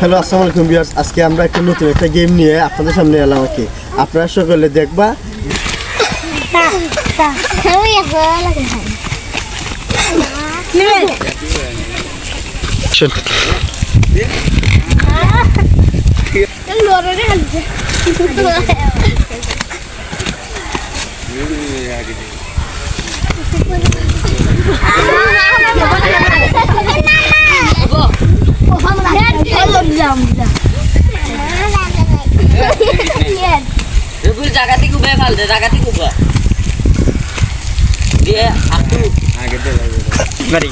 Hello আসসালামু আলাইকুম viewers. আজকে আমরা একটা নতুন একটা গেম নিয়ে আপনাদের সামনে এলাম আর কি। আপনারা সকলে দেখবা। জাগাতে কুবে ফাল দে জাগাতে কুবে দিয়ে হাতু বাড়ি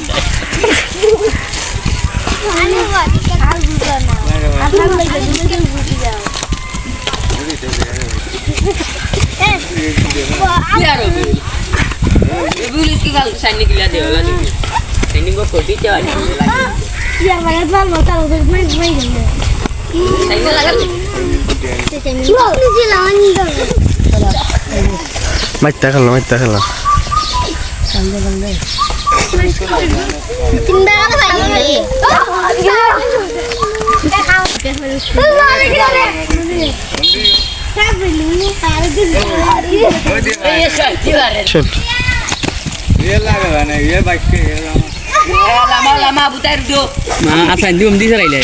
কি আর রুবুল রুবুল ইসকি ফাল সাইনি গিলা দে ওলা দিবি সাইনি গো কোটি চাই সাইনি লাগাল মাইতে খেলো মাইতে খেলো এই এসে কি বারে লামা লামা বুতাই দো apa yang dium di sana ile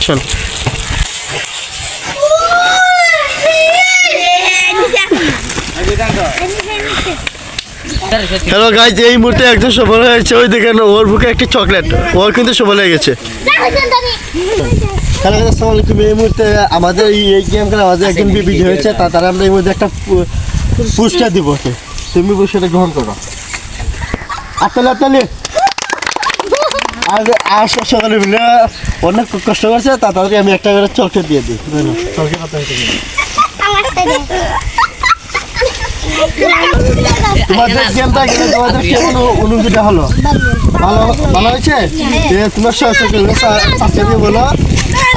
চল। হ্যালো গাইজ এই মুহূর্তে একজন সফল হয়েছে ওই দেখেন ওর বুকে একটি চকলেট ওর কিন্তু সফল হয়ে গেছে। হ্যালো আসসালামু আলাইকুম। এই মুহূর্তে আমাদের এই এই গেম খেলা আমাদের একজন বিজয়ী হয়েছে। তা তারা আমরা এই মুহূর্তে একটা পু- পুরস্কার দিব ওকে। তুমি পুরস্কারটা গ্রহণ করো। আতালে আতালে আর আর সকালে মিলে অনেক কষ্ট করছে তা তাদেরকে আমি একটা করে চকলেট দিয়ে দিই। তোমাদের গেমটা গেলে তোমাদের কেমন অনুভূতিটা হলো? ভালো ভালো হয়েছে? যে তোমার সাবস্ক্রাইব বলো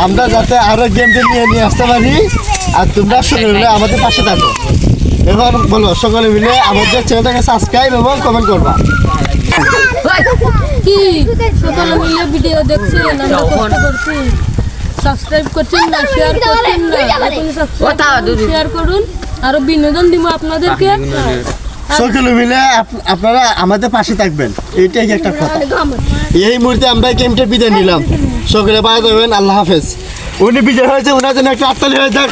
আমরা যাতে আরও গেমটা নিয়ে নিয়ে আসতে পারি। আর তোমরা সকলে মিলে আমাদের পাশে থাকো। এখন বলো সকলে মিলে আমাদের চ্যানেলটাকে সাবস্ক্রাইব এবং কমেন্ট করবা। কি? সকালে মিলে ভিডিও দেখছেন আমরা কষ্ট করছি। সাবস্ক্রাইব করছেন না শেয়ার করছেন না সাবস্ক্রাইব শেয়ার করুন আরও বিনোদন দিব আপনাদেরকে। সকলে মিলে আপনারা আমাদের পাশে থাকবেন। এইটাই একটা কথা। এই মুহূর্তে আমরা গেমটা বিদায় নিলাম। সকলে পায়ে দেবেন আল্লাহ হাফেজ। উনি বিজয় হয়েছে ওনার জন্য একটা আত্মালি হয়ে যাক